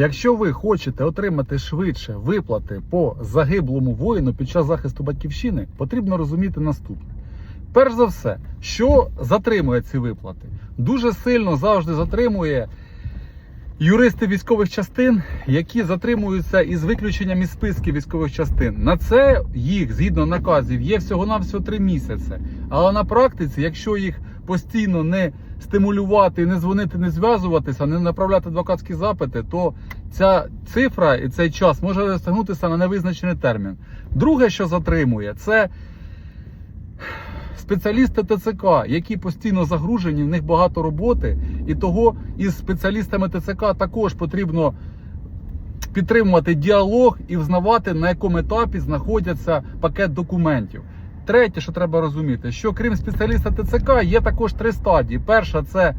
Якщо ви хочете отримати швидше виплати по загиблому воїну під час захисту батьківщини, потрібно розуміти наступне. Перш за все, що затримує ці виплати? Дуже сильно завжди затримує юристи військових частин, які затримуються із виключенням із списків військових частин. На це їх, згідно наказів, є всього-навсього три місяці. Але на практиці, якщо їх постійно не стимулювати, не дзвонити, не зв'язуватися, не направляти адвокатські запити, то ця цифра і цей час може розтягнутися на невизначений термін. Друге, що затримує, це спеціалісти ТЦК, які постійно загружені, в них багато роботи, і того із спеціалістами ТЦК також потрібно підтримувати діалог і взнавати, на якому етапі знаходяться пакет документів. Третє, що треба розуміти, що крім спеціаліста ТЦК, є також три стадії. Перша це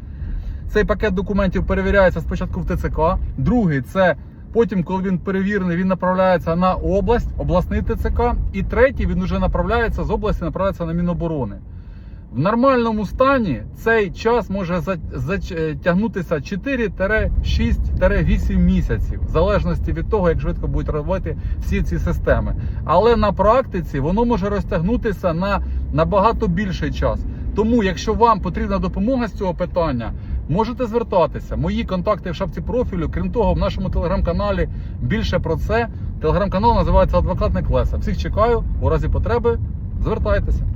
цей пакет документів перевіряється спочатку в ТЦК. Другий це потім, коли він перевірений, він направляється на область, обласний ТЦК. І третій він вже направляється з області, направляється на Міноборони. В нормальному стані цей час може затягнутися 4-6-8 місяців, в залежності від того, як швидко будуть робити всі ці системи. Але на практиці воно може розтягнутися на набагато більший час. Тому, якщо вам потрібна допомога з цього питання, можете звертатися. Мої контакти в шапці профілю. Крім того, в нашому телеграм-каналі більше про це. Телеграм-канал називається Адвокат Неклеса. Всіх чекаю у разі потреби. Звертайтеся.